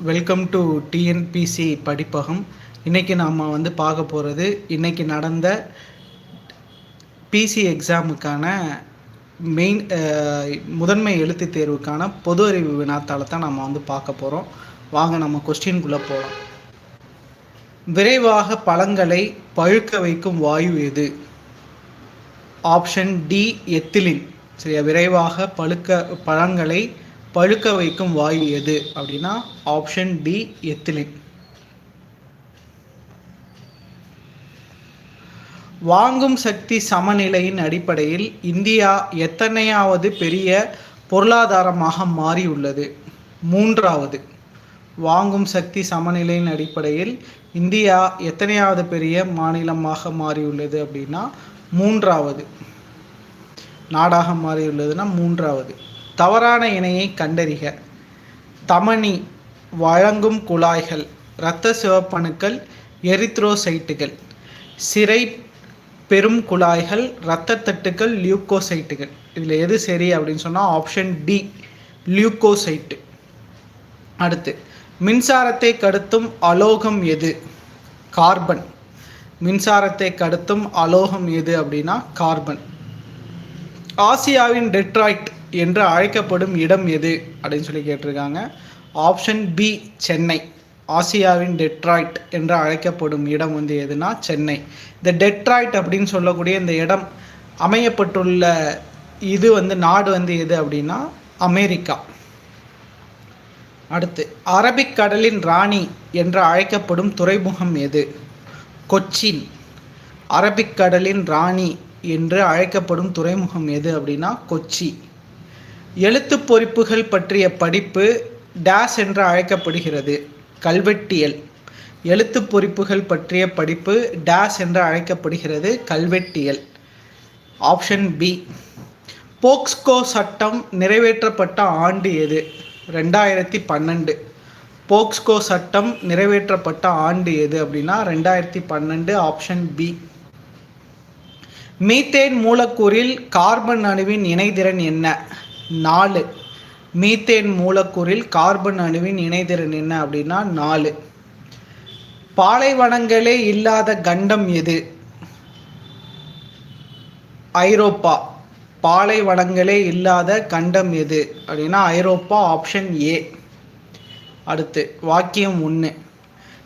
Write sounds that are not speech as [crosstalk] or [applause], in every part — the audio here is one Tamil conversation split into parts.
Welcome to TNPSC படிப்பகம். இன்றைக்கி நாம் வந்து பார்க்க போகிறது இன்றைக்கி நடந்த பிசி எக்ஸாமுக்கான மெயின் முதன்மை எழுத்துத் தேர்வுக்கான பொது அறிவு வினாத்தாளை தான் நம்ம வந்து பார்க்க போகிறோம் வாங்க நம்ம கொஸ்டின்குள்ளே போகலாம் விரைவாக பழங்களை பழுக்க வைக்கும் வாயு எது? ஆப்ஷன் டி எத்திலின் சரியா? விரைவாக பழுக்க பழங்களை பழுக்க வைக்கும் வாயு எது? அப்படின்னா ஆப்ஷன் டி எத்திலின் வாங்கும் சக்தி சமநிலையின் அடிப்படையில் இந்தியா எத்தனையாவது பெரிய பொருளாதாரமாக மாறியுள்ளது? மூன்றாவது வாங்கும் சக்தி சமநிலையின் அடிப்படையில் இந்தியா எத்தனையாவது பெரிய மாநிலமாக மாறியுள்ளது அப்படின்னா மூன்றாவது. நாடாக மாறியுள்ளதுன்னா மூன்றாவது. தவறான இணையை கண்டறிக. தமனி வழங்கும் குழாய்கள் இரத்த சிவப்பணுக்கள் எரித்ரோசைட்டுகள் சிறை பெரும் குழாய்கள் இரத்த தட்டுக்கள் லியூக்கோசைட்டுகள். இதில் எது சரி அப்படின்னு சொன்னால் ஆப்ஷன் டி லியூக்கோசைட்டு. அடுத்து மின்சாரத்தை கடத்தும் அலோகம் எது? கார்பன். மின்சாரத்தை கடத்தும் அலோகம் எது அப்படின்னா கார்பன். ஆசியாவின் டெட்ராய்ட் என்று அழைக்கப்படும் இடம் எது அப்படின்னு சொல்லி கேட்டிருக்காங்க. Option B Chennai. ஆசியாவின் டெட்ராய்ட் என்று அழைக்கப்படும் இடம் வந்து எதுனா சென்னை. இந்த டெட்ராய்ட் அப்படின்னு சொல்லக்கூடிய இந்த இடம் அமையப்பட்டுள்ள இது வந்து நாடு வந்து எது அப்படின்னா அமெரிக்கா. அடுத்து அரபிக் கடலின் ராணி என்று அழைக்கப்படும் துறைமுகம் எது? கொச்சின். அரபிக் கடலின் ராணி என்று அழைக்கப்படும் துறைமுகம் எது அப்படின்னா கொச்சி. எழுத்து பொறிப்புகள் பற்றிய படிப்பு டேஸ் என்று அழைக்கப்படுகிறது. கல்வெட்டியல். எழுத்து பொறிப்புகள் பற்றிய படிப்பு டேஸ் என்று அழைக்கப்படுகிறது கல்வெட்டியல். ஆப்ஷன் பி போக்ஸ்கோ சட்டம் நிறைவேற்றப்பட்ட ஆண்டு எது? ரெண்டாயிரத்தி பன்னெண்டு. போக்ஸ்கோ சட்டம் நிறைவேற்றப்பட்ட ஆண்டு எது அப்படின்னா ரெண்டாயிரத்தி பன்னெண்டு ஆப்ஷன் பி மீத்தேன் மூலக்கூறில் கார்பன் அணுவின் இணைதிறன் என்ன? நாலு. மீத்தேன் மூலக்கூறில் கார்பன் அணுவின் இணைதிறன் என்ன அப்படின்னா நாலு. பாலைவனங்களே இல்லாத கண்டம் எது? ஐரோப்பா. பாலைவனங்களே இல்லாத கண்டம் எது அப்படின்னா ஐரோப்பா ஆப்ஷன் ஏ. அடுத்து வாக்கியம் ஒன்று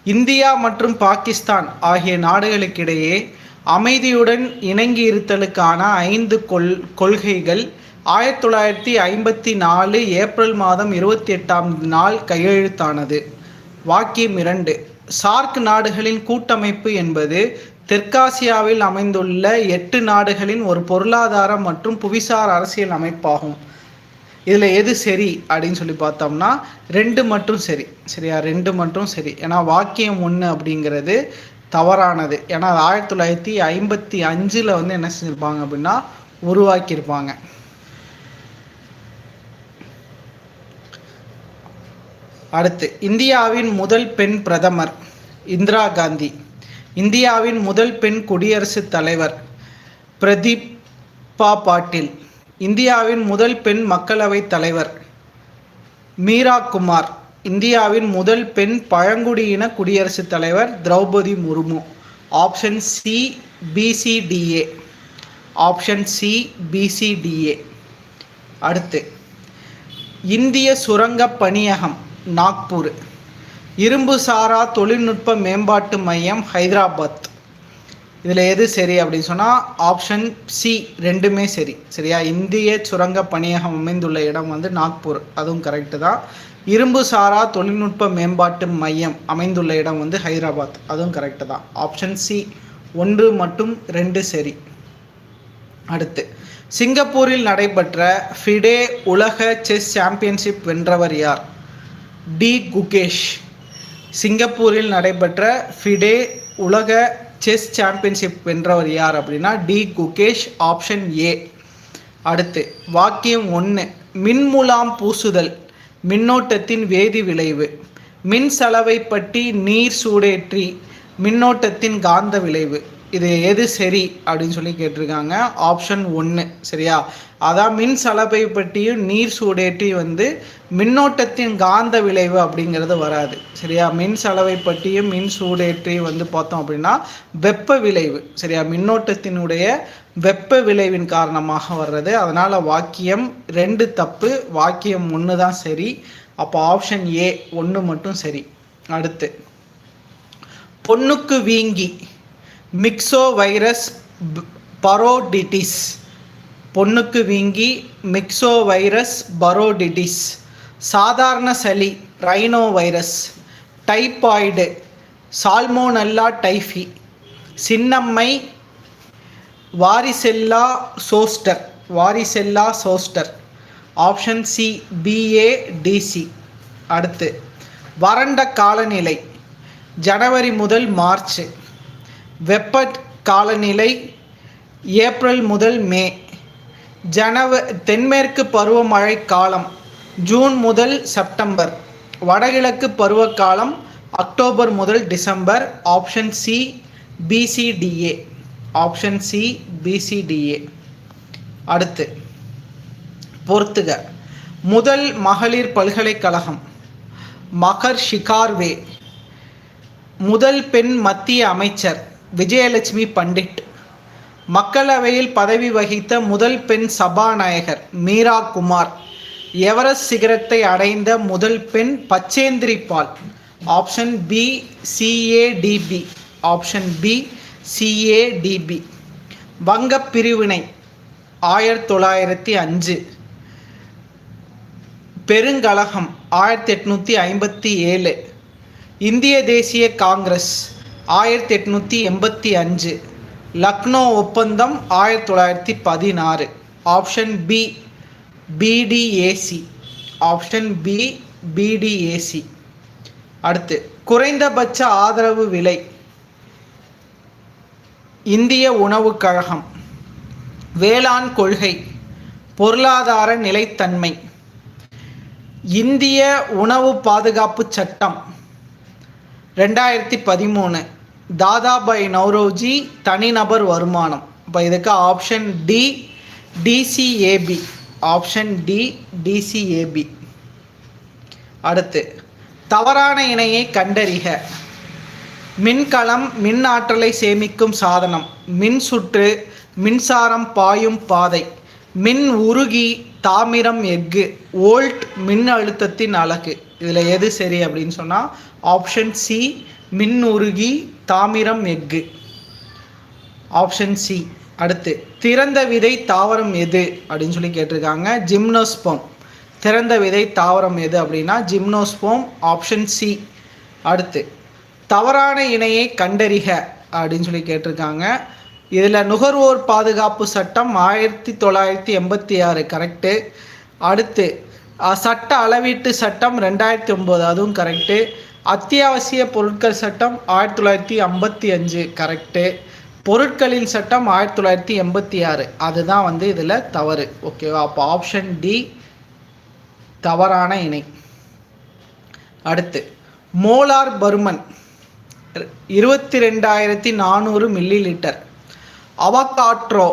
இந்தியா மற்றும் பாகிஸ்தான் ஆகிய நாடுகளுக்கிடையே அமைதியுடன் இணங்கி இருத்தலுக்கான ஐந்து கொள் கொள்கைகள் ஆயிரத்தி தொள்ளாயிரத்தி ஐம்பத்தி நாலு ஏப்ரல் மாதம் இருபத்தி எட்டாம் நாள் கையெழுத்தானது. வாக்கியம் இரண்டு. சார்க் நாடுகளின் கூட்டமைப்பு என்பது தெற்காசியாவில் அமைந்துள்ள எட்டு நாடுகளின் ஒரு பொருளாதார மற்றும் புவிசார் அரசியல் அமைப்பாகும். இதில் எது சரி அப்படின்னு சொல்லி பார்த்தோம்னா ரெண்டு மட்டும் சரி. சரியா? ரெண்டு மட்டும் சரி. ஏன்னா வாக்கியம் ஒன்று அப்படிங்கிறது தவறானது. ஏன்னா ஆயிரத்தி தொள்ளாயிரத்தி ஐம்பத்தி அஞ்சில் வந்து என்ன செஞ்சுருப்பாங்க அப்படின்னா உருவாக்கியிருப்பாங்க. அடுத்து இந்தியாவின் முதல் பெண் பிரதமர் இந்திரா காந்தி. இந்தியாவின் முதல் பெண் குடியரசுத் தலைவர் பிரதீப்பா பாட்டில். இந்தியாவின் முதல் பெண் மக்களவைத் தலைவர் மீரா குமார். இந்தியாவின் முதல் பெண் பழங்குடியின குடியரசுத் தலைவர் Draupadi Murmu. Option C BCDA option C BCDA அடுத்து இந்திய சுரங்க பணியகம். நாக்பூர். இரும்பு சாரா தொழில்நுட்ப மேம்பாட்டு மையம் ஹைதராபாத். இதில் எது சரி அப்படின்னு சொன்னால் ஆப்ஷன் சி ரெண்டுமே சரி. சரியா? இந்திய சுரங்க பணியகம் அமைந்துள்ள இடம் வந்து நாக்பூர். அதுவும் கரெக்டு தான். இரும்பு சாரா தொழில்நுட்ப மேம்பாட்டு மையம் அமைந்துள்ள இடம் வந்து ஹைதராபாத். அதுவும் கரெக்டு தான். ஆப்ஷன் சி ஒன்று மற்றும் ரெண்டு சரி. அடுத்து சிங்கப்பூரில் நடைபெற்ற ஃபிடே உலக செஸ் சாம்பியன்ஷிப் வென்றவர் யார்? டி குகேஷ். சிங்கப்பூரில் நடைபெற்ற ஃபிடே உலக செஸ் சாம்பியன்ஷிப் வென்றவர் யார் அப்படின்னா டி குகேஷ் ஆப்ஷன் ஏ அடுத்து வாக்கியம் ஒன்று மின்முலாம் பூசுதல் மின்னோட்டத்தின் வேதி விளைவு மின் சலவை பற்றி நீர் சூடேற்றி மின்னோட்டத்தின் காந்த விளைவு. இது எது சரி அப்படின்னு சொல்லி கேட்டிருக்காங்க. ஆப்ஷன் ஒன்று சரியா? அதான் மின் சலவை பற்றியும் நீர் சூடேற்றி வந்து மின்னோட்டத்தின் காந்த விளைவு அப்படிங்கிறது வராது சரியா? மின் சலவை பற்றியும் மின் சூடேற்றி வந்து பார்த்தோம் அப்படின்னா வெப்ப விளைவு சரியா? மின்னோட்டத்தினுடைய வெப்ப விளைவின் காரணமாக வர்றது. அதனால் வாக்கியம் ரெண்டு தப்பு வாக்கியம் ஒன்று தான் சரி. அப்போ ஆப்ஷன் ஏ ஒன்று மட்டும் சரி. அடுத்து பொண்ணுக்கு வீங்கி மிக்சோவைரஸ் பரோடிட்டிஸ் பொண்ணுக்கு வீங்கி மிக்சோவைரஸ் பரோடிட்டிஸ் சாதாரண சளி rhino virus typhoid salmonella typhi. சின்னம்மை varicella zoster varicella zoster. Option C BADC அடுத்து வறண்ட காலநிலை. ஜனவரி முதல் மார்ச் வெப்ப காலநிலை ஏப்ரல் முதல் மே. ஜனவ தென்மேற்கு பருவமழை காலம் ஜூன் முதல் செப்டம்பர். வடகிழக்கு பருவகாலம் அக்டோபர் முதல் December. Option C BCDA option C BCDA அடுத்து பொறுத்துக முதல் மகளிர் பல்கலைக்கழகம் மகர் ஷிகார்வே. முதல் பெண் மத்திய அமைச்சர் விஜயலட்சுமி பண்டிட். மக்களவையில் பதவி வகித்த முதல் பெண் சபாநாயகர் மீரா குமார். எவரெஸ்ட் சிகரத்தை அடைந்த முதல் பெண் Bachendri Pal. Option B CADB option B CADB வங்கப் பிரிவினை ஆயிரத்தி தொள்ளாயிரத்தி அஞ்சு. பெருங்கழகம் ஆயிரத்தி எட்நூற்றி ஐம்பத்தி ஏழு. இந்திய தேசிய காங்கிரஸ். ஆயிரத்தி எட்நூற்றி எண்பத்தி அஞ்சு. லக்னோ ஒப்பந்தம் ஆயிரத்தி தொள்ளாயிரத்தி பதினாறு. Option B BDAC option B BDAC அடுத்து குறைந்தபட்ச ஆதரவு விலை. இந்திய உணவுக் கழகம். வேளாண் கொள்கை. பொருளாதார நிலைத்தன்மை. இந்திய உணவு பாதுகாப்பு சட்டம். ரெண்டாயிரத்தி பதிமூணு. தாதாபாய் நவ்ரோஜி தனிநபர் வருமானம். இப்போ இதுக்கு option D DCAB option D DCAB அடுத்து தவறான இணையை கண்டறிக. மின்கலம் மின் ஆற்றலை சேமிக்கும் சாதனம். மின் சுற்று மின்சாரம் பாயும் பாதை. மின் உருகி தாமிரம் எஃகு. ஓல்ட் மின் அழுத்தத்தின் அலகு. இதில் எது சரி அப்படின்னு சொன்னால் ஆப்ஷன் சி மின் உருகி தாமிரம் எஃகு. ஆப்ஷன் சி அடுத்து திறந்த விதை தாவரம் எது? அப்படின்னு சொல்லி கேட்டிருக்காங்க. ஜிம்னோஸ்போம் திறந்த விதை தாவரம் எது அப்படின்னா ஜிம்னோஸ்போம் ஆப்ஷன் சி அடுத்து தவறான இணையை கண்டறிக அப்படின்னு சொல்லி கேட்டிருக்காங்க. இதில் நுகர்வோர் பாதுகாப்பு சட்டம் ஆயிரத்தி தொள்ளாயிரத்தி எண்பத்தி ஆறு கரெக்டு அடுத்து சட்ட அளவீட்டு சட்டம் ரெண்டாயிரத்தி ஒம்பது அதுவும் கரெக்டு அத்தியாவசிய பொருட்கள் சட்டம் ஆயிரத்தி தொள்ளாயிரத்தி ஐம்பத்தி அஞ்சு கரெக்டு பொருட்களின் சட்டம் ஆயிரத்தி தொள்ளாயிரத்தி எண்பத்தி ஆறு. அதுதான் வந்து இதில் தவறு. ஓகேவா அப்போ ஆப்ஷன் டி தவறான இணை. அடுத்து மோலார் பருமன் இருபத்தி ரெண்டாயிரத்தி நானூறு மில்லி லிட்டர் அவகாட்ரோ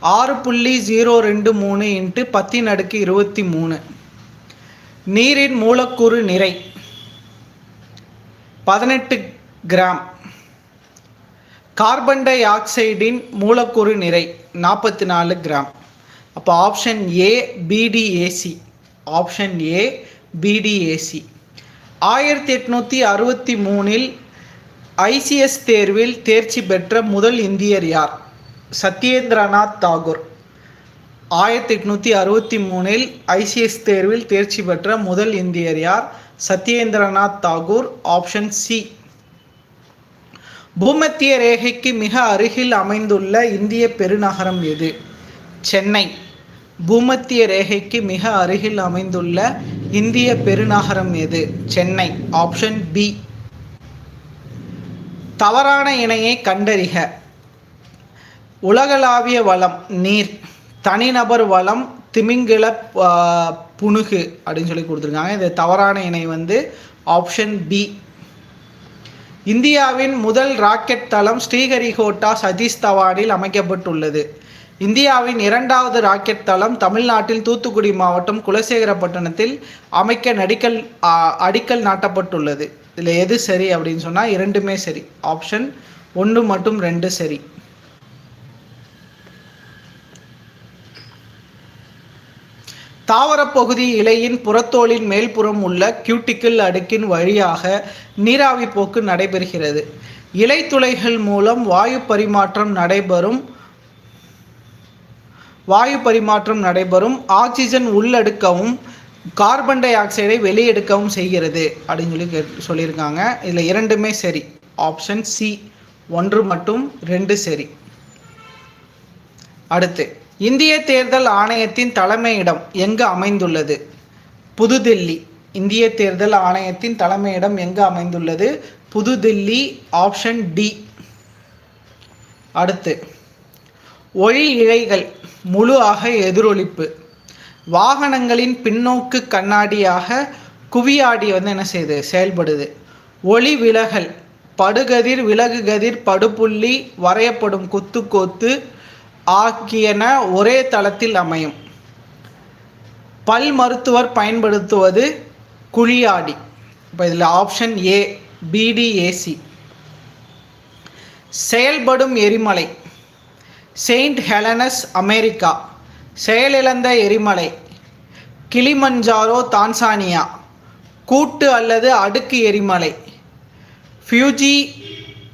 ஆறு புள்ளி ஜீரோ ரெண்டு மூணு இன்ட்டு பத்தின் அடுக்கு இருபத்தி மூணு. நீரின் மூலக்கூறு நிறை பதினெட்டு கிராம். கார்பன் டை ஆக்சைடின் மூலக்கூறு நிறை நாற்பத்தி நாலு கிராம். அப்போ ஆப்ஷன் ஏ பிடிஏசி ஆப்ஷன் ஏ பிடிஏசி ஆயிரத்தி எட்நூற்றி அறுபத்தி மூணில் ஐசிஎஸ் தேர்வில் தேர்ச்சி பெற்ற முதல் இந்தியர் யார்? சத்யேந்திரநாத் தாகூர். ஆயிரத்தி எட்நூற்றி அறுபத்தி மூணில் ஐசிஎஸ் தேர்வில் தேர்ச்சி பெற்ற முதல் இந்தியர் யார்? சத்யேந்திரநாத் தாகூர் ஆப்ஷன் சி பூமத்திய ரேகைக்கு மிக அருகில் அமைந்துள்ள இந்திய பெருநகரம் எது? சென்னை. பூமத்திய ரேகைக்கு மிக அருகில் அமைந்துள்ள இந்திய பெருநகரம் எது? சென்னை. ஆப்ஷன் பி தவறான இணையை கண்டறிக. உலகளாவிய வளம் நீர். தனிநபர் வளம் திமிங்கில புணுகு அப்படின்னு சொல்லி கொடுத்துருக்காங்க. இது தவறான இணை வந்து ஆப்ஷன் பி இந்தியாவின் முதல் ராக்கெட் தளம் ஸ்ரீஹரிகோட்டா சதீஷ் தவானில் அமைக்கப்பட்டுள்ளது. இந்தியாவின் இரண்டாவது ராக்கெட் தளம் தமிழ்நாட்டில் தூத்துக்குடி மாவட்டம் குலசேகரப்பட்டினத்தில் அமைக்க நடிக்கல் அடிக்கல் நாட்டப்பட்டுள்ளது. இதில் எது சரி அப்படின்னு சொன்னால் இரண்டுமே சரி. ஆப்ஷன் ஒன்று மற்றும் ரெண்டு சரி. தாவரப்பகுதி இலையின் புறத்தோலின் மேல்புறம் உள்ள கியூட்டிக்கிள் அடுக்கின் வழியாக நீராவி போக்கு நடைபெறுகிறது. இலைத்துளைகள் மூலம் வாயு பரிமாற்றம் நடைபெறும். வாயு பரிமாற்றம் நடைபெறும். ஆக்சிஜன் உள்ளெடுக்கவும் கார்பன் டை ஆக்சைடை வெளியெடுக்கவும் செய்கிறது. அப்படின்னு சொல்லி சொல்லியிருக்காங்க. இதில் இரண்டுமே சரி. ஆப்ஷன் சி ஒன்று மட்டும் ரெண்டு சரி. அடுத்து இந்திய தேர்தல் ஆணையத்தின் தலைமையிடம் எங்கு அமைந்துள்ளது? புதுதில்லி. இந்திய தேர்தல் ஆணையத்தின் தலைமையிடம் எங்கு அமைந்துள்ளது? புதுதில்லி ஆப்ஷன் டி. அடுத்து ஒளி இழைகள் முழு ஆக எதிரொலிப்பு. வாகனங்களின் பின்னோக்கு கண்ணாடியாக குவியாடி வந்து என்ன செய்யுது செயல்படுது. ஒளி விலகல் படுகதிர் விலகுகதிர் படுபுள்ளி வரையப்படும் குத்துக்கோத்து ஆகியன ஒரே தளத்தில் அமையும். பல் மருத்துவர் பயன்படுத்துவது குழியாடி. இப்போ இதில் ஆப்ஷன் ஏ பிடிஏசி செயல்படும் எரிமலை. செயின்ட் ஹெலனஸ் அமெரிக்கா செயலிழந்த எரிமலை. கிளிமஞ்சாரோ தான்சானியா கூட்டு அல்லது அடுக்கு எரிமலை. ஃபியூஜி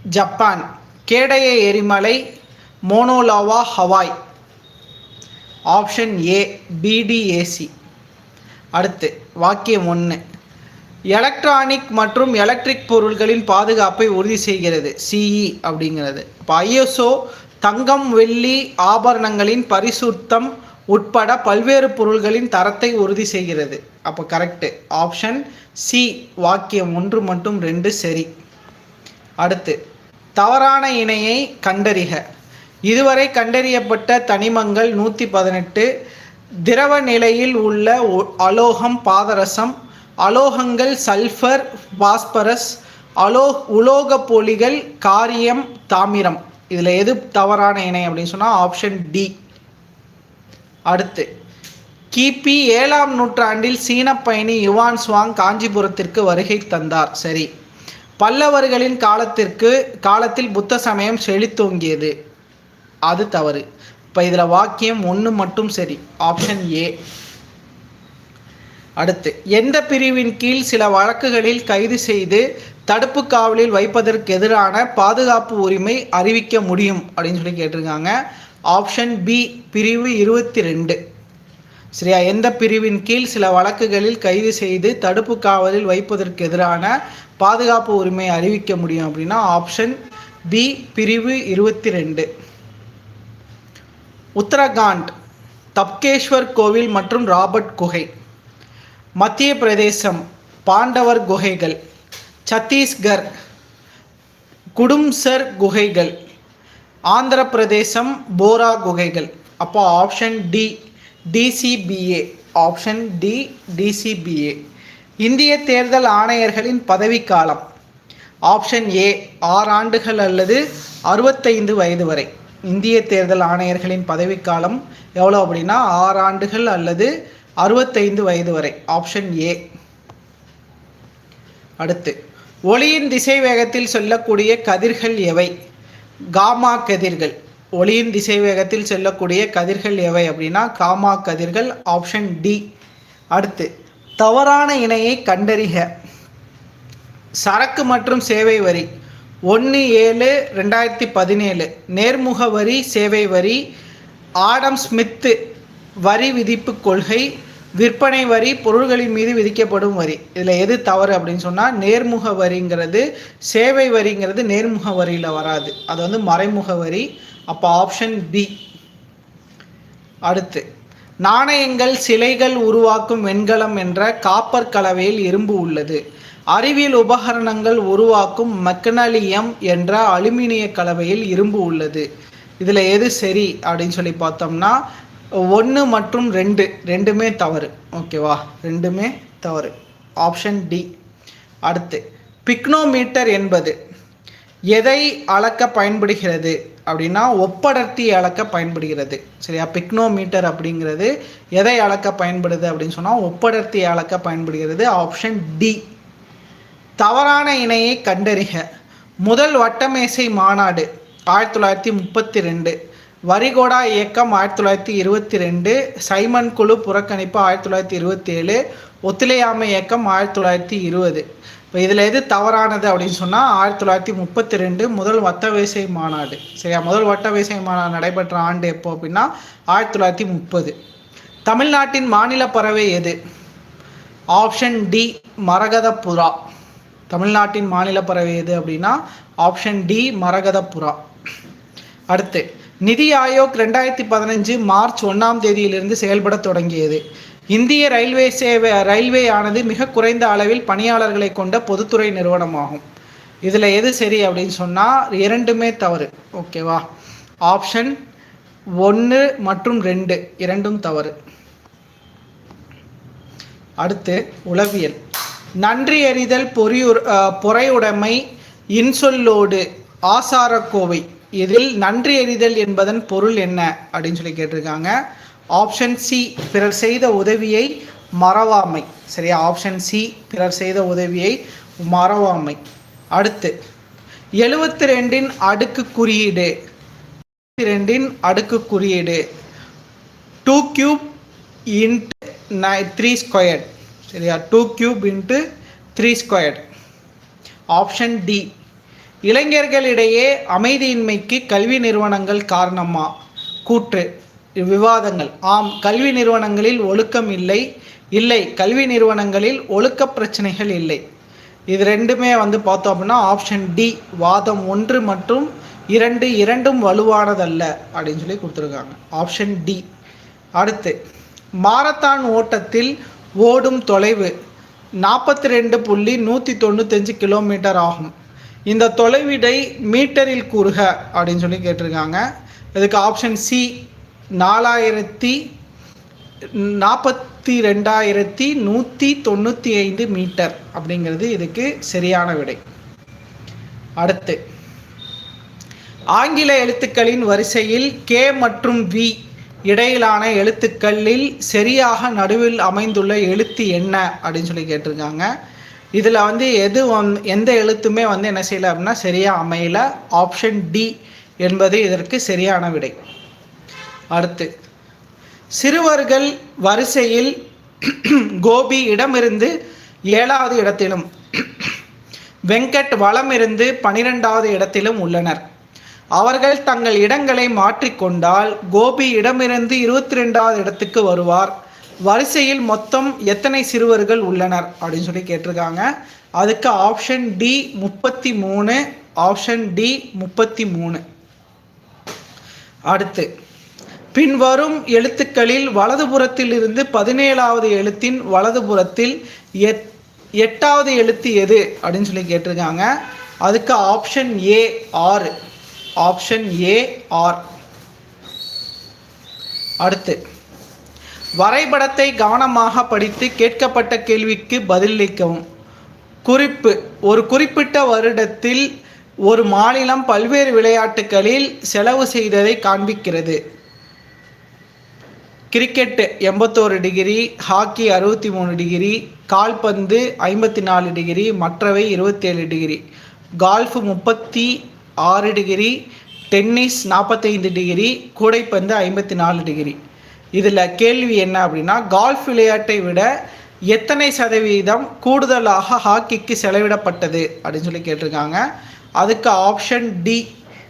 ஜப்பான் கேடய எரிமலை மோனோலாவா ஹவாய். ஆப்ஷன் ஏ பிடிஏசி அடுத்து வாக்கியம் ஒன்று எலக்ட்ரானிக் மற்றும் எலக்ட்ரிக் பொருள்களின் பாதுகாப்பை உறுதி செய்கிறது சிஇ e, அப்படிங்கிறது. இப்போ ஐஎஸ்ஓ தங்கம் வெள்ளி ஆபரணங்களின் பரிசுத்தம் உட்பட பல்வேறு பொருள்களின் தரத்தை உறுதி செய்கிறது. அப்போ கரெக்டு ஆப்ஷன் சி வாக்கியம் ஒன்று மற்றும் ரெண்டு சரி. அடுத்து தவறான இணையை கண்டறிக. இதுவரை கண்டறியப்பட்ட தனிமங்கள் நூற்றி பதினெட்டு திரவ நிலையில் உள்ள ஒ- அலோகம் பாதரசம் அலோகங்கள் சல்ஃபர் பாஸ்பரஸ் அலோ உலோக பொலிகள் காரியம் தாமிரம். இதில் எது தவறான இணை அப்படின்னு சொன்னால் ஆப்ஷன் டி அடுத்து கிபி ஏழாம் நூற்றாண்டில் சீன பயணி யுவான் சுவாங் காஞ்சிபுரத்திற்கு வருகை தந்தார். சரி. பல்லவர்களின் காலத்திற்கு காலத்தில் புத்த சமயம் செழித்தோங்கியது. அது தவறு. இப்போ இதில் வாக்கியம் ஒன்று மட்டும் சரி. ஆப்ஷன் ஏ அடுத்து எந்த பிரிவின் கீழ் சில வழக்குகளில் கைது செய்து தடுப்பு காவலில் வைப்பதற்கு எதிரான பாதுகாப்பு உரிமை அறிவிக்க முடியும் அப்படின்னு சொல்லி கேட்டிருக்காங்க. ஆப்ஷன் பி பிரிவு இருபத்தி ரெண்டு சரியா? எந்த பிரிவின் கீழ் சில வழக்குகளில் கைது செய்து தடுப்பு காவலில் வைப்பதற்கு எதிரான பாதுகாப்பு உரிமை அறிவிக்க முடியும் அப்படின்னா ஆப்ஷன் பி பிரிவு இருபத்தி ரெண்டு உத்தரகாண்ட் தப்கேஸ்வர் கோவில் மற்றும் ராபர்ட் குகை. மத்திய பிரதேசம் பாண்டவர் குகைகள் சத்தீஸ்கர் குடும்சர் குகைகள் ஆந்திர பிரதேசம் போரா குகைகள். அப்போ option D DCBA option D DCBA இந்திய தேர்தல் ஆணையர்களின் பதவிக்காலம். ஆப்ஷன் ஏ ஆறு ஆண்டுகள் அல்லது அறுபத்தைந்து வயது வரை. இந்திய தேர்தல் ஆணையர்களின் பதவிக்காலம் எவ்வளோ அப்படின்னா ஆறு ஆண்டுகள் அல்லது அறுபத்தைந்து வயது வரை. ஆப்ஷன் ஏ அடுத்து ஒளியின் திசை வேகத்தில் சொல்லக்கூடிய கதிர்கள் எவை? காமா கதிர்கள். ஒளியின் திசை வேகத்தில் சொல்லக்கூடிய கதிர்கள் எவை அப்படின்னா காமா கதிர்கள் ஆப்ஷன் டி அடுத்து தவறான இணையை கண்டறிக. சரக்கு மற்றும் சேவை வரி. ஒன்று ஏழு ரெண்டாயிரத்தி பதினேழு நேர்முக வரி சேவை வரி ஆடம் ஸ்மித்து வரி விதிப்பு கொள்கை விற்பனை வரி பொருள்களின் மீது விதிக்கப்படும் வரி. இதில் எது தவறு அப்படின்னு சொன்னால் நேர்முக வரிங்கிறது சேவை வரிங்கிறது நேர்முக வரியில் வராது. அது வந்து மறைமுக வரி. அப்போ ஆப்ஷன் பி அடுத்து நாணயங்கள் சிலைகள் உருவாக்கும் வெண்கலம் என்ற காப்பர் கலவையில் இரும்பு உள்ளது. அறிவியல் உபகரணங்கள் உருவாக்கும் மெக்கனாலியம் என்ற அலுமினிய கலவையில் இரும்பு உள்ளது. இதில் எது சரி அப்படின்னு சொல்லி பார்த்தோம்னா ஒன்று மற்றும் ரெண்டு ரெண்டுமே தவறு. ஓகேவா? ரெண்டுமே தவறு. ஆப்ஷன் டி அடுத்து பிக்னோமீட்டர் என்பது எதை அளக்க பயன்படுகிறது அப்படின்னா ஒப்படர்த்தி அளக்க பயன்படுகிறது. சரியா? பிக்னோமீட்டர் அப்படிங்கிறது எதை அளக்க பயன்படுது அப்படின்னு சொன்னால் ஒப்படர்த்தி அளக்க பயன்படுகிறது. ஆப்ஷன் டி தவறான இணையை கண்டறிக. முதல் வட்டமேசை மாநாடு ஆயிரத்தி தொள்ளாயிரத்தி முப்பத்தி ரெண்டு. வரிகோடா இயக்கம் ஆயிரத்தி தொள்ளாயிரத்தி இருபத்தி ரெண்டு. சைமன் குழு புறக்கணிப்பு ஆயிரத்தி தொள்ளாயிரத்தி இருபத்தி ஏழு. ஒத்துழையாமை இயக்கம் ஆயிரத்தி தொள்ளாயிரத்தி இருபது. இப்போ இதில் எது தவறானது அப்படின்னு சொன்னால் ஆயிரத்தி தொள்ளாயிரத்தி முப்பத்தி ரெண்டு முதல் வட்டவேசை மாநாடு. சரியா? முதல் வட்டவேசை மாநாடு நடைபெற்ற ஆண்டு எப்போ அப்படின்னா ஆயிரத்தி தொள்ளாயிரத்தி முப்பது. தமிழ்நாட்டின் மாநில பறவை எது? ஆப்ஷன் டி மரகத புறா தமிழ்நாட்டின் மாநில பறவை எது அப்படின்னா ஆப்ஷன் டி மரகத புறா அடுத்து நிதி ஆயோக் ரெண்டாயிரத்தி பதினஞ்சு மார்ச் ஒன்றாம் தேதியிலிருந்து செயல்பட தொடங்கியது. இந்திய ரயில்வே சேவை ரயில்வே ஆனது மிக குறைந்த அளவில் பணியாளர்களை கொண்ட பொதுத்துறை நிறுவனமாகும். இதில் எது சரி அப்படின்னு சொன்னால் இரண்டுமே தவறு. ஓகேவா ஆப்ஷன் ஒன்று மற்றும் ரெண்டு இரண்டும் தவறு. அடுத்து உளவியல். நன்றி அறிதல் பொறியுர் பொறையுடைமை இன்சொல்லோடு ஆசாரக்கோவை. இதில் நன்றி அறிதல் என்பதன் பொருள் என்ன? அப்படின்னு சொல்லி கேட்டிருக்காங்க. ஆப்ஷன் சி பிறர் செய்த உதவியை மறவாமை. சரியா? ஆப்ஷன் சி பிறர் செய்த உதவியை மறவாமை. அடுத்து எழுபத்தி ரெண்டின் அடுக்கு குறியீடு. ரெண்டின் அடுக்கு குறியீடு. Two cube into nine three square சரியா? Two cube into three squared option D இளைஞர்களிடையே அமைதியின்மைக்கு கல்வி நிறுவனங்கள் காரணமா? கூற்று. விவாதங்கள். ஆம் கல்வி நிறுவனங்களில் ஒழுக்கம் இல்லை. இல்லை கல்வி நிறுவனங்களில் ஒழுக்க பிரச்சனைகள் இல்லை. இது ரெண்டுமே வந்து பார்த்தோம் அப்படின்னா ஆப்ஷன் டி வாதம் ஒன்று மற்றும் இரண்டு இரண்டும் வலுவானதல்ல அப்படின்னு சொல்லி கொடுத்துருக்காங்க. ஆப்ஷன் டி அடுத்து மாரத்தான் ஓட்டத்தில் ஓடும் தொலைவு நாற்பத்தி ரெண்டு புள்ளி நூற்றி தொண்ணூத்தஞ்சு கிலோமீட்டர் ஆகும். இந்த தொலைவிடை மீட்டரில் கூறுக அப்படின்னு சொல்லி கேட்டிருக்காங்க. இதுக்கு ஆப்ஷன் சி நாலாயிரத்தி நாற்பத்தி ரெண்டாயிரத்தி நூற்றி தொண்ணூற்றி ஐந்து மீட்டர் அப்படிங்கிறது இதுக்கு சரியான விடை. அடுத்து ஆங்கில எழுத்துக்களின் வரிசையில் கே மற்றும் வி இடையிலான எழுத்துக்களில் சரியாக நடுவில் அமைந்துள்ள எழுத்து என்ன அப்படின்னு சொல்லி கேட்டிருக்காங்க. இதில் வந்து எது வந் எந்த எழுத்துமே வந்து என்ன செய்யலை அப்படின்னா சரியாக அமையல. ஆப்ஷன் டி என்பது இதற்கு சரியான விடை. அடுத்து சிறுவர்கள் வரிசையில் [clears throat] கோபி இடமிருந்து ஏழாவது இடத்திலும் வெங்கட் வளமிருந்து பனிரெண்டாவது இடத்திலும் உள்ளனர். அவர்கள் தங்கள் இடங்களை மாற்றிக்கொண்டால் கோபி இடமிருந்து இருபத்தி ரெண்டாவது இடத்துக்கு வருவார். வரிசையில் மொத்தம் எத்தனை சிறுவர்கள் உள்ளனர் அப்படின்னு சொல்லி கேட்டிருக்காங்க. அதுக்கு ஆப்ஷன் டி முப்பத்தி மூணு ஆப்ஷன் டி முப்பத்தி மூணு அடுத்து பின்வரும் எழுத்துக்களில் வலதுபுறத்தில் இருந்து பதினேழாவது எழுத்தின் வலதுபுறத்தில் எட் எட்டாவது எழுத்து எது அப்படின்னு சொல்லி கேட்டிருக்காங்க. அதுக்கு ஆப்ஷன் ஏ ஆறு. ஆப்ஷன் ஏ ஆர் அடுத்து. வரைபடத்தை கவனமாக படித்து கேட்கப்பட்ட கேள்விக்கு பதிலளிக்கவும் குறிப்பு ஒரு குறிப்பிட்ட வருடத்தில் ஒரு மாநிலம் பல்வேறு விளையாட்டுகளில் செலவு செய்ததை காண்பிக்கிறது. கிரிக்கெட்டு எண்பத்தோரு டிகிரி ஹாக்கி அறுபத்தி மூணு டிகிரி கால்பந்து ஐம்பத்தி நாலு டிகிரி மற்றவை இருபத்தேழு டிகிரி. கால்ஃப் முப்பத்தி ஆறு டிகிரி டென்னிஸ் நாற்பத்தைந்து டிகிரி கூடைப்பந்து ஐம்பத்தி நாலு டிகிரி. இதில் கேள்வி என்ன அப்படின்னா கால்ஃப் விளையாட்டை விட எத்தனை சதவீதம் கூடுதலாக ஹாக்கிக்கு செலவிடப்பட்டது அப்படின்னு சொல்லி கேட்டிருக்காங்க. அதுக்கு ஆப்ஷன் டி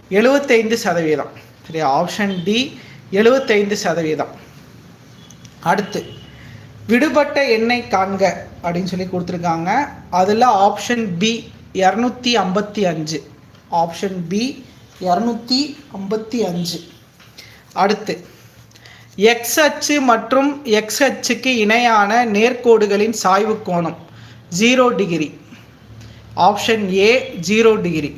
எழுபத்தைந்து சதவீதம். சரியா? ஆப்ஷன் டி எழுபத்தைந்து சதவீதம். அடுத்து விடுபட்ட எண்ணெய் காண்க அப்படின்னு சொல்லி கொடுத்துருக்காங்க. அதில் ஆப்ஷன் பி இரநூத்தி ஐம்பத்தி அஞ்சு. ஆப்ஷன் பி இரநூத்தி ஐம்பத்தி அஞ்சு. அடுத்து எக்ஸ் அச்சு மற்றும் எக்ஸ் அச்சுக்கு இணையான நேர்கோடுகளின் சாய்வு கோணம் zero degree option A zero degree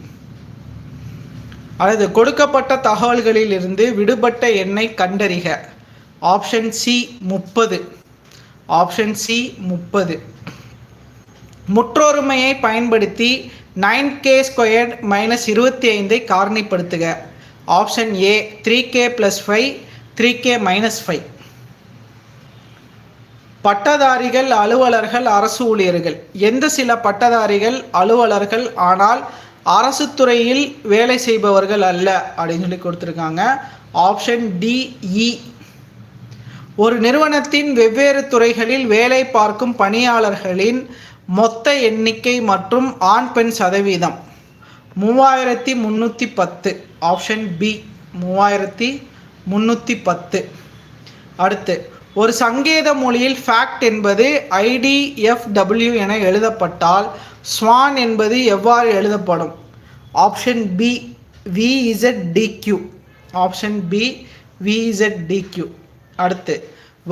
அல்லது கொடுக்கப்பட்ட தகவல்களில் இருந்து விடுபட்ட எண்ணை கண்டறிக. ஆப்ஷன் சி முப்பது. ஆப்ஷன் சி முப்பது. முற்றொருமையை பயன்படுத்தி நைன் கே ஸ்கொயர்ட் மைனஸ் இருபத்தி ஐந்தை காரணிப்படுத்துக. Option A three K plus five three K minus five பட்டதாரிகள் அலுவலர்கள் அரசு ஊழியர்கள். எந்த சில பட்டதாரிகள் அலுவலர்கள் ஆனால் அரசு துறையில் வேலை செய்பவர்கள் அல்ல அப்படின்னு சொல்லி கொடுத்துருக்காங்க. Option DE e. ஒரு நிறுவனத்தின் வெவ்வேறு துறைகளில் வேலை பார்க்கும் பணியாளர்களின் மொத்த எண்ணிக்கை மற்றும் ஆண் பெண் சதவீதம். மூவாயிரத்தி முந்நூற்றி பத்து. ஆப்ஷன் பி மூவாயிரத்தி முந்நூற்றி பத்து. அடுத்து ஒரு சங்கேத மொழியில் ஃபேக்ட் என்பது ஐடிஎஃப்டபிள்யூ என எழுதப்பட்டால் ஸ்வான் என்பது எவ்வாறு எழுதப்படும்? Option B VEZ DQ option B VEZ DQ அடுத்து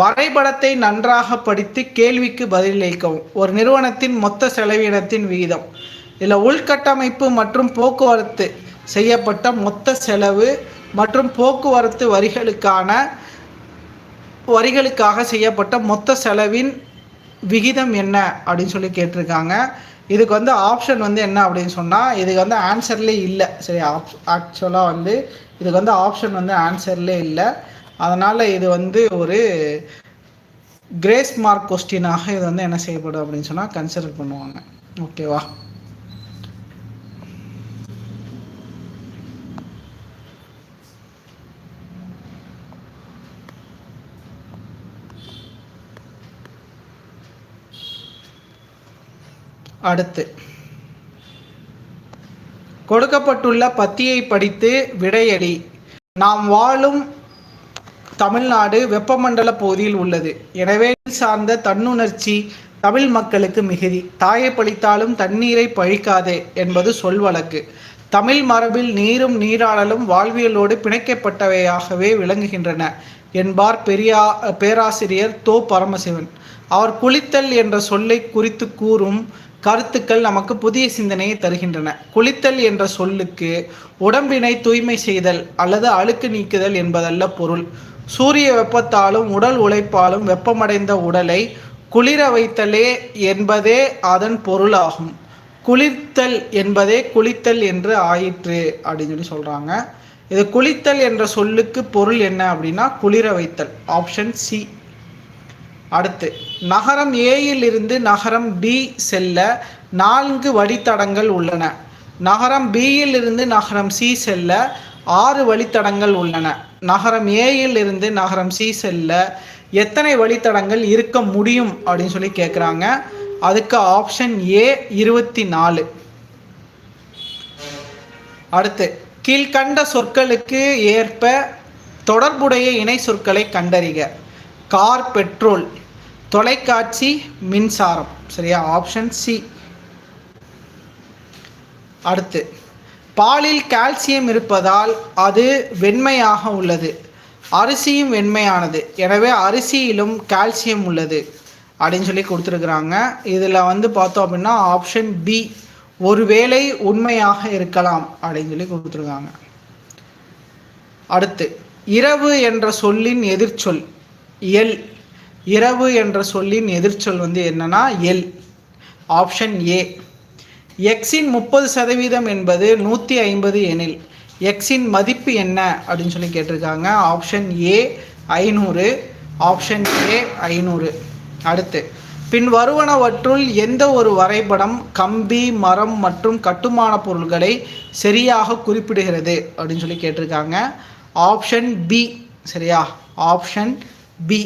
வரைபடத்தை நன்றாக படித்து கேள்விக்கு பதிலளிக்கவும் ஒரு நிறுவனத்தின் மொத்த செலவினத்தின் விகிதம். இதில் உள்கட்டமைப்பு மற்றும் போக்குவரத்து செய்யப்பட்ட மொத்த செலவு மற்றும் போக்குவரத்து வரிகளுக்கான வரிகளுக்காக செய்யப்பட்ட மொத்த செலவின் விகிதம் என்ன அப்படின்னு சொல்லி கேட்டிருக்காங்க. இதுக்கு வந்து ஆப்ஷன் வந்து என்ன அப்படின்னு சொன்னால் இதுக்கு வந்து ஆன்சர்லேயே இல்லை. சரி ஆப் ஆக்சுவலாக வந்து இதுக்கு வந்து ஆப்ஷன் வந்து ஆன்சர்லேயே இல்லை. அதனால் இது வந்து ஒரு கிரேஸ் மார்க் கொஸ்டினாக இது வந்து என்ன செய்யப்படும் அப்படின்னு சொன்னால் கன்சிடர் பண்ணுவாங்க. ஓகேவா அடுத்து. கொடுக்கப்பட்டுள்ள பத்தியை படித்து விடையடி. நாம் வாழும் தமிழ்நாடு வெப்பமண்டல பகுதியில் உள்ளது. எனவே சார்ந்த தன்னுணர்ச்சி தமிழ் மக்களுக்கு மிகுதி. தாயை பழித்தாலும் தண்ணீரை பழிக்காதே என்பது சொல் வழக்கு. தமிழ் மரபில் நீரும் நீராடலும் வாழ்வியலோடு பிணைக்கப்பட்டவையாகவே விளங்குகின்றன என்பார் பெரியா பேராசிரியர் தோ பரமசிவன். அவர் குளித்தல் என்ற சொல்லை குறித்து கூறும் கருத்துக்கள் நமக்கு புதிய சிந்தனையை தருகின்றன. குளித்தல் என்ற சொல்லுக்கு உடம்பினை தூய்மை செய்தல் அல்லது அழுக்கு நீக்குதல் என்பதல்ல பொருள். சூரிய வெப்பத்தாலும் உடல் உழைப்பாலும் வெப்பமடைந்த உடலை குளிர வைத்தலே என்பதே அதன் பொருளாகும். குளிர்த்தல் என்பதே குளித்தல் என்று ஆயிற்று அப்படின்னு சொல்லி சொல்கிறாங்க இது குளித்தல் என்ற சொல்லுக்கு பொருள் என்ன அப்படின்னா குளிர வைத்தல் ஆப்ஷன் சி அடுத்து நகரம் ஏயில் இருந்து நகரம் பி செல்ல நான்கு வழித்தடங்கள் உள்ளன. நகரம் பியில் இருந்து நகரம் சி செல்ல ஆறு வழித்தடங்கள் உள்ளன. நகரம் ஏயில் இருந்து நகரம் சி செல்ல எத்தனை வழித்தடங்கள் இருக்க முடியும் அப்படின்னு சொல்லி கேட்குறாங்க அதுக்கு ஆப்ஷன் ஏ இருபத்தி நாலு அடுத்து கீழ்கண்ட சொற்களுக்கு ஏற்ப தொடர்புடைய இணை சொற்களை கண்டறிக. கார் பெட்ரோல் தொலைக்காட்சி மின்சாரம். சரியா? ஆப்ஷன் சி அடுத்து பாலில் கால்சியம் இருப்பதால் அது வெண்மையாக உள்ளது. அரிசியும் வெண்மையானது. எனவே அரிசியிலும் கால்சியம் உள்ளது அப்படின்னு சொல்லி கொடுத்துருக்குறாங்க. இதில் வந்து பார்த்தோம் அப்படின்னா ஆப்ஷன் பி ஒருவேளை உண்மையாக இருக்கலாம் அப்படின்னு சொல்லி கொடுத்துருக்காங்க. அடுத்து இரவு என்ற சொல்லின் எதிர்ச்சொல் எல் இரவு என்ற சொல்லின் எதிர்ச்சொல் வந்து என்னன்னா எல் ஆப்ஷன் ஏ எக்ஸின் முப்பது சதவீதம் என்பது நூற்றி ஐம்பது எனில் எக்ஸின் மதிப்பு என்ன அப்படின்னு சொல்லி கேட்டிருக்காங்க. ஆப்ஷன் ஏ ஐநூறு. ஆப்ஷன் ஏ ஐநூறு. அடுத்து பின் வருவனவற்றுள் எந்த ஒரு வரைபடம் கம்பி மரம் மற்றும் கட்டுமான பொருள்களை சரியாக குறிப்பிடுகிறது அப்படின்னு சொல்லி கேட்டிருக்காங்க. ஆப்ஷன் பி சரியா? ஆப்ஷன் பி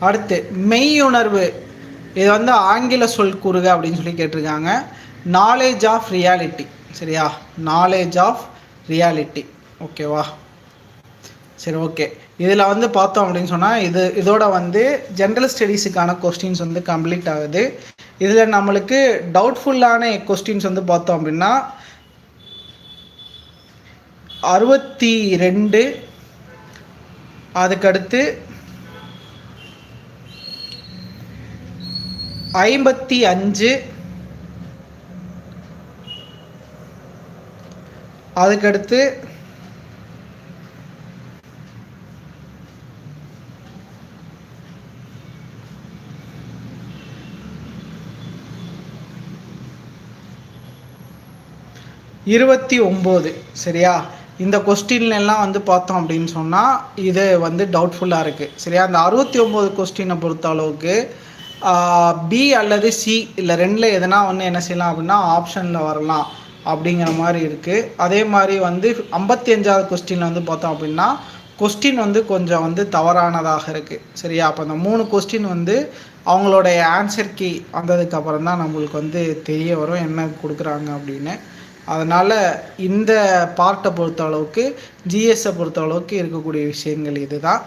அடுத்து மெய்யுணர்வு. இது வந்து ஆங்கில சொல் கூறுக அப்படின்னு சொல்லி கேட்டிருக்காங்க. நாலேஜ் ஆஃப் ரியாலிட்டி சரியா? நாலேஜ் ஆஃப் ரியாலிட்டி ஓகேவா சரி ஓகே இதில் வந்து பார்த்தோம் அப்படின்னு சொன்னால் இது இதோட வந்து ஜென்ரல் ஸ்டடீஸுக்கான கொஸ்டின்ஸ் வந்து கம்ப்ளீட் ஆகுது. இதில் நம்மளுக்கு டவுட்ஃபுல்லான கொஸ்டின்ஸ் வந்து பார்த்தோம் அப்படின்னா அறுபத்தி ரெண்டு அதுக்கடுத்து ஐம்பத்தி அஞ்சு. அதுக்கடுத்து இருபத்தி ஒம்பது சரியா? இந்த கொஸ்டின்லாம் வந்து பார்த்தோம் அப்படின்னு சொன்னால் இது வந்து டவுட்ஃபுல்லாக இருக்குது சரியா? அந்த அறுபத்தி ஒம்பது கொஸ்டினை பொறுத்த அளவுக்கு பி அல்லது சி இல்லை ரெண்டில் எதனா ஒன்று என்ன செய்யலாம் அப்படின்னா ஆப்ஷனில் வரலாம் அப்படிங்கிற மாதிரி இருக்குது அதே மாதிரி வந்து ஐம்பத்தி அஞ்சாவது கொஸ்டினில் வந்து பார்த்தோம் அப்படின்னா கொஸ்டின் வந்து கொஞ்சம் வந்து தவறானதாக இருக்குது சரியா? அப்போ அந்த மூணு கொஸ்டின் வந்து அவங்களுடைய ஆன்சர் கீ வந்ததுக்கப்புறம் தான் நம்மளுக்கு வந்து தெரிய வரும் என்ன கொடுக்குறாங்க அப்படின்னு. அதனால் இந்த பார்ட்டை பொறுத்த அளவுக்கு ஜிஎஸ்ஸை பொறுத்த அளவுக்கு இருக்கக்கூடிய விஷயங்கள் இதுதான்.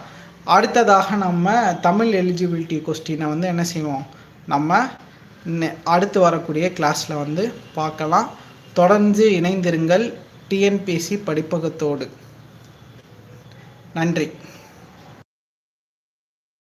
அடுத்ததாக நம்ம தமிழ் எலிஜிபிலிட்டி கொஸ்டினை வந்து என்ன செய்வோம்? நம்ம அடுத்து வரக்கூடிய கிளாஸில் வந்து பார்க்கலாம். தொடர்ந்து இணைந்திருங்கள். டிஎன்பிஎஸ்சி படிப்பகத்தோடு. நன்றி.